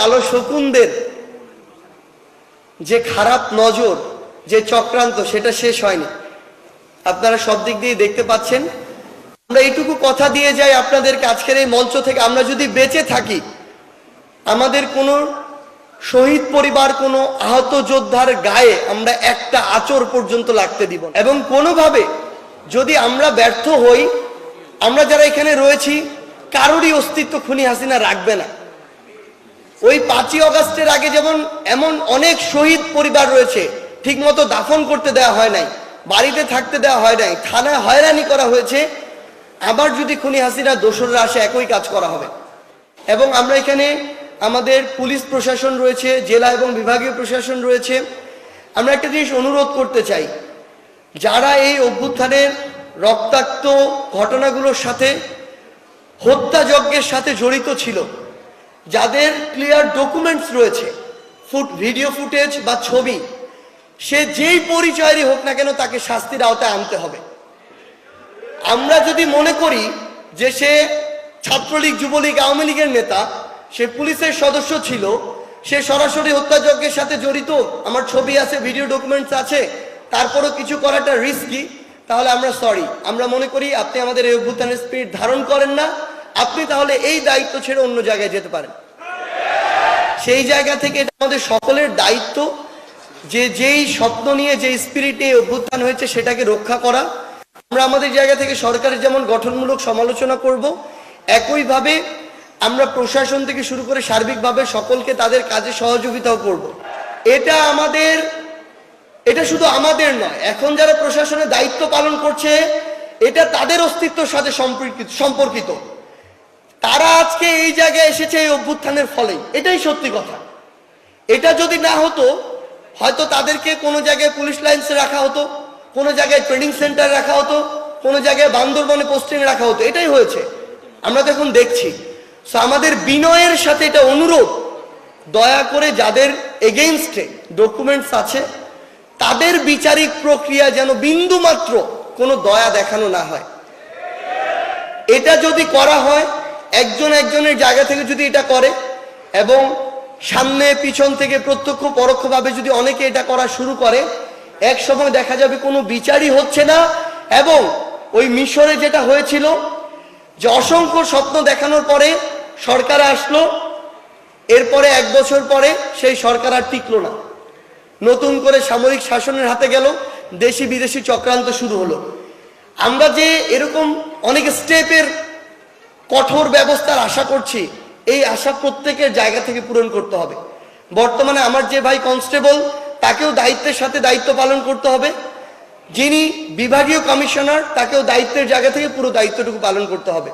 কালো শকুনদের যে খারাপ নজর, যে চক্রান্ত, সেটা শেষ হয়নি। আপনারা সব দিক দিয়ে দেখতে পাচ্ছেন। আমরা এইটুকু কথা দিয়ে যাই আপনাদেরকে আজকের এই মঞ্চ থেকে। আমরা যদি বেঁচে থাকি, আমাদের কোনো শহীদ পরিবার, কোনো আহত যোদ্ধার গায়ে আমরা একটা আচর পর্যন্ত লাগতে দিব এবং কোনোভাবে যদি আমরা ব্যর্থ হই, আমরা যারা এখানে রয়েছি, কারোরই অস্তিত্ব খুনি হাসিনা রাখবে না। ওই পাঁচই অগাস্টের আগে যেমন এমন অনেক শহীদ পরিবার রয়েছে, ঠিকমতো দাফন করতে দেওয়া হয় নাই, বাড়িতে থাকতে দেওয়া হয় নাই, থানায় হয়রানি করা হয়েছে। আবার যদি খুনি হাসিনা দোসররা আসে, একই কাজ করা হবে। এবং আমরা এখানে আমাদের পুলিশ প্রশাসন রয়েছে, জেলা এবং বিভাগীয় প্রশাসন রয়েছে। আমরা একটা জিনিস অনুরোধ করতে চাই, যারা এই অভ্যুত্থানের রক্তাক্ত ঘটনাগুলোর সাথে হত্যাযজ্ঞের সাথে জড়িত ছিল যাদের ক্লিয়ার ডকুমেন্টস রয়েছে ফুট ভিডিও ফুটেজ বা ছবি, সে যেই পরিচয়েরই হোক না কেন তাকে শাস্তির আওতায় আনতে হবে। আমরা যদি মনে করি যে সে ছাত্রলীগ, যুবলীগ, আওয়ামী লীগের নেতা, সে পুলিশের সদস্য ছিল, সে সরাসরি হত্যাযজ্ঞের সাথে জড়িত, আমার ছবি আছে ভিডিও ডকুমেন্টস আছে, তারপরও কিছু করাটা রিস্কি তাহলে আমরা সরি আমরা মনে করি আপনি আমাদের এই অভ্যুত্থানের স্পিরিট ধারণ করেন না। আপনি তাহলে এই দায়িত্ব ছেড়ে অন্য জায়গায় যেতে পারেন। সেই জায়গা থেকে এটা আমাদের সকলের দায়িত্ব যে যেই স্বপ্ন নিয়ে যে স্পিরিটে অভ্যুত্থান হয়েছে সেটাকে রক্ষা করা। আমরা আমাদের জায়গা থেকে সরকারের যেমন গঠনমূলক সমালোচনা করব, একইভাবে আমরা প্রশাসন থেকে শুরু করে সার্বিকভাবে সকলকে তাদের কাজে সহযোগিতাও করব। এটা আমাদের, এটা শুধু আমাদের নয়, এখন যারা প্রশাসনের দায়িত্ব পালন করছে, এটা তাদের অস্তিত্বের সাথে সম্পর্কিত সম্পর্কিত। তারা আজকে এই জায়গায় এসেছে এই অভ্যুত্থানের ফলে। এটাই সত্যি কথা। এটা যদি না হতো, হয়তো তাদেরকে কোনো জায়গায় পুলিশ লাইন্সে রাখা হতো, কোনো জায়গায় ট্রেনিং সেন্টার রাখা হতো, কোনো জায়গায় বান্দরবনে পোস্টিং রাখা হতো। এটাই হয়েছে। আমরা তো এখন দেখছি। সো আমাদের বিনয়ের সাথে এটা অনুরোধ। দয়া করে যাদের এগেইনস্টে ডকুমেন্টস আছে, তাদের বিচারিক প্রক্রিয়া যেন বিন্দু মাত্র কোনো দয়া দেখানো না হয়। এটা যদি করা হয় একজন একজনের জায়গা থেকে যদি এটা করে এবং সামনে পিছন থেকে প্রত্যক্ষ পরোক্ষভাবে যদি অনেকে এটা করা শুরু করে, এক সময় দেখা যাবে কোনো বিচারই হচ্ছে না এবং ওই মিশরে যেটা হয়েছিল যে অসংখ্য স্বপ্ন দেখানোর পরে সরকার আসলো, এরপরে এক বছর পরে সেই সরকার আর টিকলো না। নতুন করে সামরিক শাসনের হাতে গেল, দেশি বিদেশি চক্রান্ত শুরু হলো। আমরা যে এরকম অনেক স্টেপের কঠোর ব্যবস্থার আশা করছি এই আশা প্রত্যেকের জায়গা থেকে পূরণ করতে হবে। বর্তমানে আমার যে ভাই কনস্টেবল, তাকেও দায়িত্বের সাথে দায়িত্ব পালন করতে হবে। যিনি বিভাগীয় কমিশনার, তাকেও দায়িত্বের জায়গা থেকে পুরো দায়িত্বটুকু পালন করতে হবে।